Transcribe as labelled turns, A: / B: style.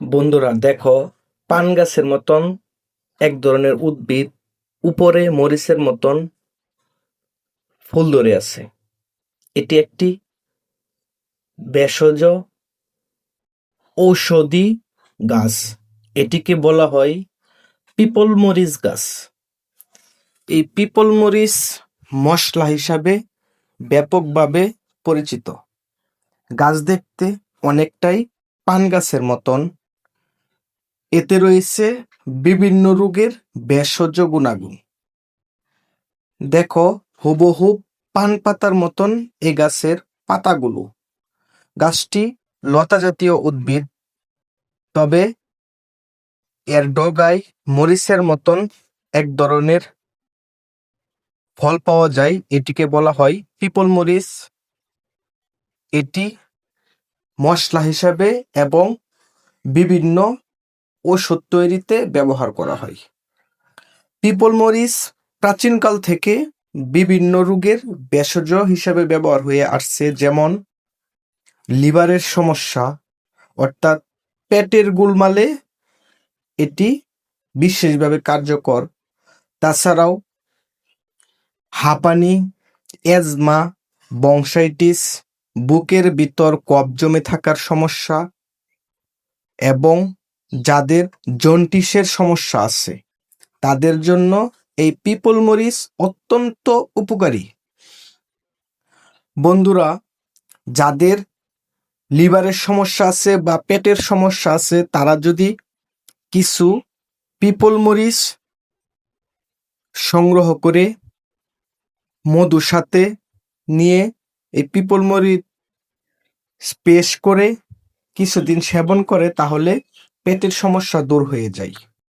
A: বন্ধুরা, দেখো, পান গাছের মতন এক ধরনের উদ্ভিদ, উপরে মরিচের মতন ফুল ধরে আছে। এটি একটি ভেষজ ঔষধি গাছ। এটিকে বলা হয় পিপল মরিচ গাছ। এই পিপল মরিচ মশলা হিসাবে ব্যাপকভাবে পরিচিত। গাছ দেখতে অনেকটাই পান গাছের মতন এতে রয়েছে বিভিন্ন রোগের ভেষজ গুণাগুণ। দেখো, হুবহু পান পাতার মতন এ গাছের পাতাগুলো। গাছটি লতা জাতীয় উদ্ভিদ, তবে এর ডগায় মরিচের মতন এক ধরনের ফল পাওয়া যায়, এটিকে বলা হয় পিপল মরিচ। এটি মশলা হিসাবে এবং বিভিন্ন ওষুধ তৈরিতে ব্যবহার করা হয়। পিপল মরিচ প্রাচীনকাল থেকে বিভিন্ন রোগের ভেষজ হিসাবে ব্যবহার হয়ে আসছে, যেমন লিভারের সমস্যা, অর্থাৎ পেটের গোলমালে এটি বিশেষভাবে কার্যকর। তাছাড়াও হাঁপানি এজমা বংশাইটিস, বুকের ভিতর কফ জমে থাকার সমস্যা এবং যাদের জন্টিসের সমস্যা আছে, তাদের জন্য এই পিপল মরিচ অত্যন্ত উপকারী। বন্ধুরা, যাদের লিভারের সমস্যা আছে বা পেটের সমস্যা আছে, তারা যদি কিছু পিপল মরিচ সংগ্রহ করে মধুর সাথে নিয়ে এই পিপল মরিচ পেস্ট করে কিছুদিন সেবন করে, তাহলে পেটের সমস্যা দূর হয়ে যায়।